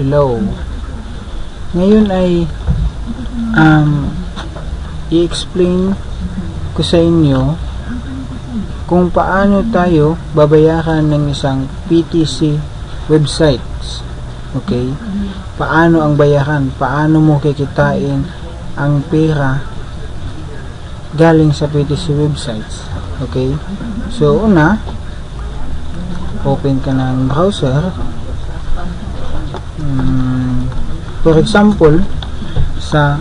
Hello. Ngayon ay um, i-explain ko sa inyo kung paano tayo babayaran ng isang PTC websites. Okay? Paano ang bayaran? Paano mo kikitain ang pera galing sa PTC websites? Okay? So, una, open ka ng browser um, for example sa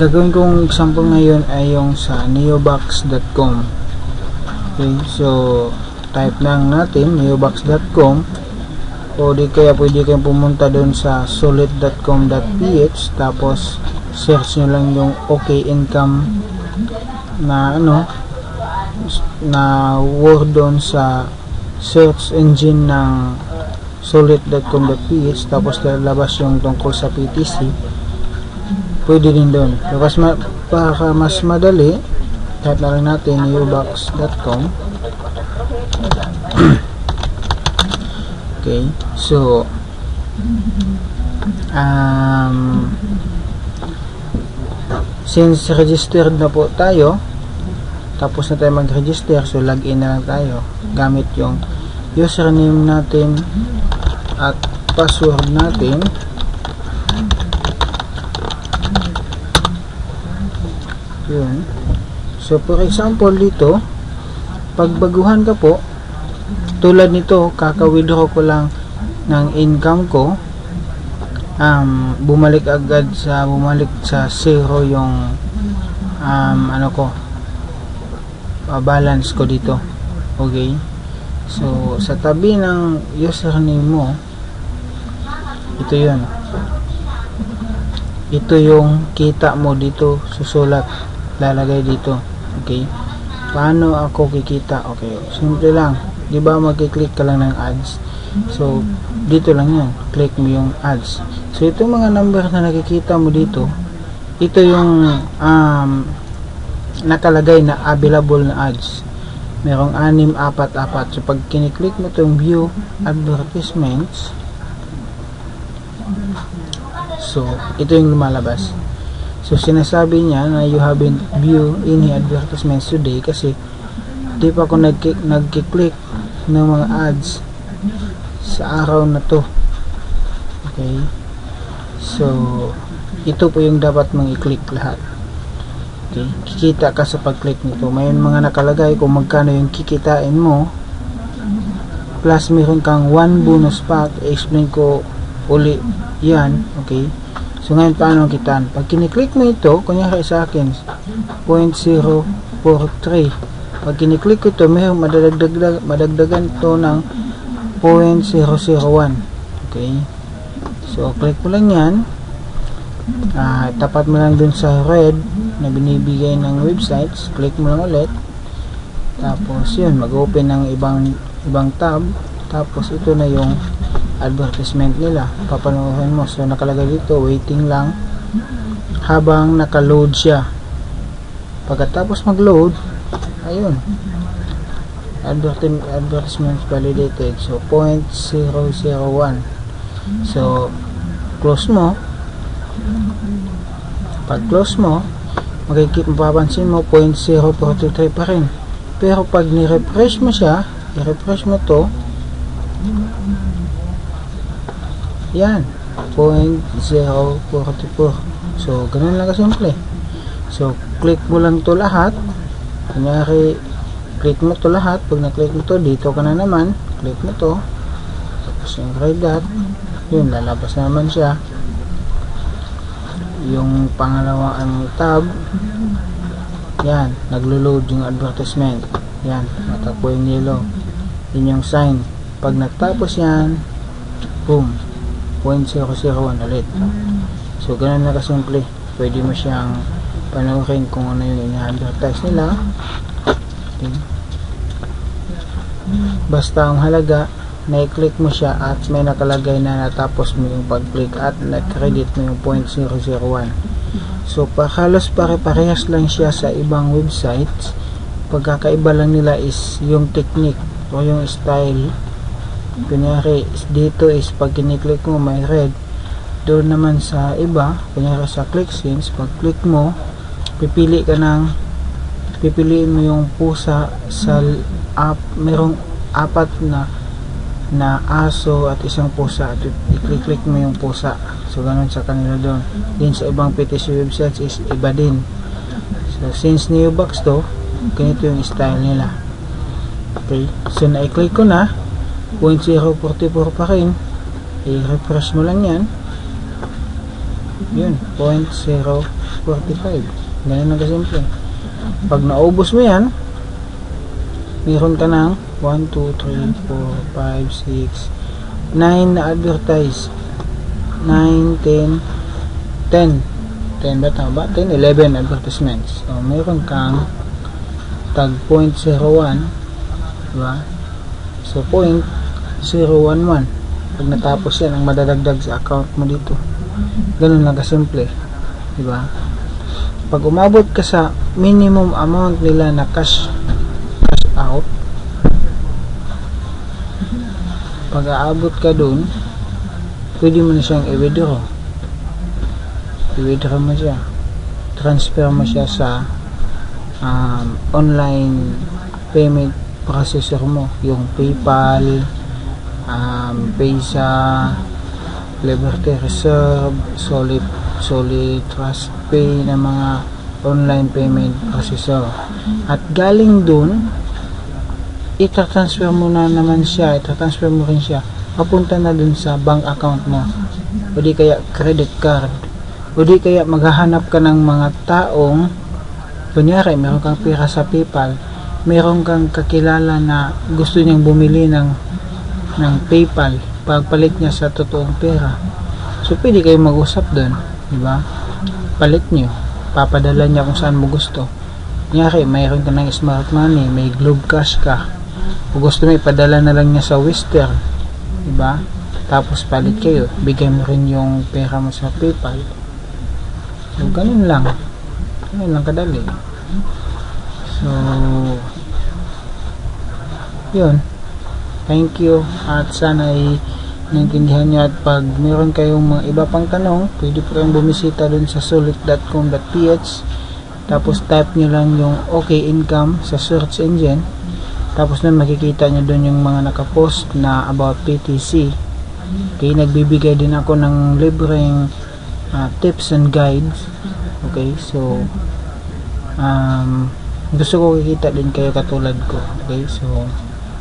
gagawin kong example ngayon ay yung sa neobox.com okay so type lang natin neobox.com o di kaya pwede kayong pumunta doon sa solid.com.ph tapos search nyo lang yung okay income na ano na word doon sa search engine ng solid.com.ph tapos lalabas yung tungkol sa PTC pwede din doon. Tapos ma para mas madali type na lang natin ubox.com okay so um, since registered na po tayo tapos na tayo mag-register so login na lang tayo gamit yung username natin at password natin. Yun. So for example dito pagbaguhan ka po tulad nito kaka-withdraw ko lang ng income ko. Um, bumalik agad sa bumalik sa zero yung um, ano ko uh, balance ko dito. Okay? So sa tabi ng username mo ito yun. Ito yung kita mo dito susulat lalagay dito. Okay? Paano ako kikita? Okay. Simple lang. Di ba magki-click ka lang ng ads? So dito lang yan click mo yung ads. So itong mga number na nakikita mo dito ito yung um, nakalagay na available na ads. Merong 6, 4, 4 so pag kiniklik mo itong view advertisements so ito yung lumalabas. So sinasabi niya na you haven't view any advertisements today kasi di pa ako nagkiklik ng mga ads sa araw na to. Okay? So ito po yung dapat mong i-click lahat. Okay? Kikita ka sa pag-click nito. May mga nakalagay kung magkano yung kikitain mo. Plus meron kang 1 bonus pack. I-explain ko uli. Yan okay. So ngayon paano kitaan? Pag kiniklik mo ito kunyari sa akin 0.043 pag kiniklik ko ito may madadagdag, madagdagan ito ng 0.001 okay? So click mo lang yan. Uh, tapat mo lang dun sa red na binibigay ng websites. Click mo lang ulit. Tapos yun mag open ng ibang ibang tab. Tapos ito na yung advertisement nila. Papanoorin mo. So nakalagay dito waiting lang. Habang naka-load siya. Pagkatapos mag-load ayun. Advertisements validated. So 0.001 so close mo. Pag close mo makikip mapapansin mo 0.043 pa rin. Pero pag ni-refresh mo siya i-refresh mo to yan. 0.044 so ganun lang kasimple. So click mo lang to lahat. Kunyari click mo to lahat. Pag na-click mo to dito ka na naman. Click mo to. Tapos yung red dot. Yun lalabas naman siya. Yung pangalawang tab. Yan naglo-load yung advertisement. Yan matakbo yung yellow. Yun yung sign. Pag natapos yan boom 0.001 ulit. So ganun na kasimple. Pwede mo siyang panoorin kung ano yung ina-advertise nila. Okay. basta ang halaga na-click mo siya at may nakalagay na natapos mo yung pag-click at na-credit mo yung 0.001 so halos pare-parehas lang siya sa ibang websites. Pagkakaiba lang nila is yung technique o yung style kunyari dito is pag kiniklik mo may red. Doon naman sa iba kunyari sa click scenes pag click mo pipili ka ng pipiliin mo yung pusa sa app merong apat na na aso at isang pusa at i-click mo yung pusa. So ganun sa kanila doon. Din sa ibang PTC websites is iba din. So since Neobox to ganito yung style nila. Okay? So na-click ko na 0.044 pa rin. I-refresh mo lang yan. Yun 0.045 ganun lang kasimple. Pag naubos mo yan meron ka ng 1, 2, 3, 4, 5, 6 9 na advertise. 9, 10 10 10 ba? Tama ba? 10, 11 advertisements. So meron kang tag 0.01 diba? so 0.011 pag natapos yan ang madadagdag sa account mo dito. Ganun lang kasimple diba? pag umabot ka sa minimum amount nila na cash cash out pag aabot ka dun pwede mo na siyang i-withdraw. I-withdraw mo siya. Transfer mo siya sa um, online payment processor mo. Yung paypal um, paysa liberty reserve solid solid trust pay na mga online payment processor at galing dun itatransfer mo na naman siya, itatransfer mo rin siya, papunta na dun sa bank account mo. O di kaya credit card. O di kaya maghahanap ka ng mga taong, kunyari, meron kang pera sa PayPal, meron kang kakilala na gusto niyang bumili ng, ng PayPal, pagpalit niya sa totoong pera. So, pwede kayo mag-usap dun, di ba? Palit niyo, papadala niya kung saan mo gusto. Kunyari, mayroon ka ng smart money, may Globe Cash ka, kung gusto mo ipadala na lang niya sa Western diba tapos palit kayo. Bigay mo rin yung pera mo sa Paypal. So ganun lang. Ganun lang kadali. So yun thank you. At sana ay naintindihan nyo at pag meron kayong mga iba pang tanong pwede po kayong bumisita dun sa sulit.com.ph tapos type nyo lang yung okay income sa search engine. Tapos na makikita nyo doon yung mga nakapost na about PTC okay nagbibigay din ako ng libreng uh, tips and guides. Okay so um, gusto ko kikita din kayo katulad ko. Okay so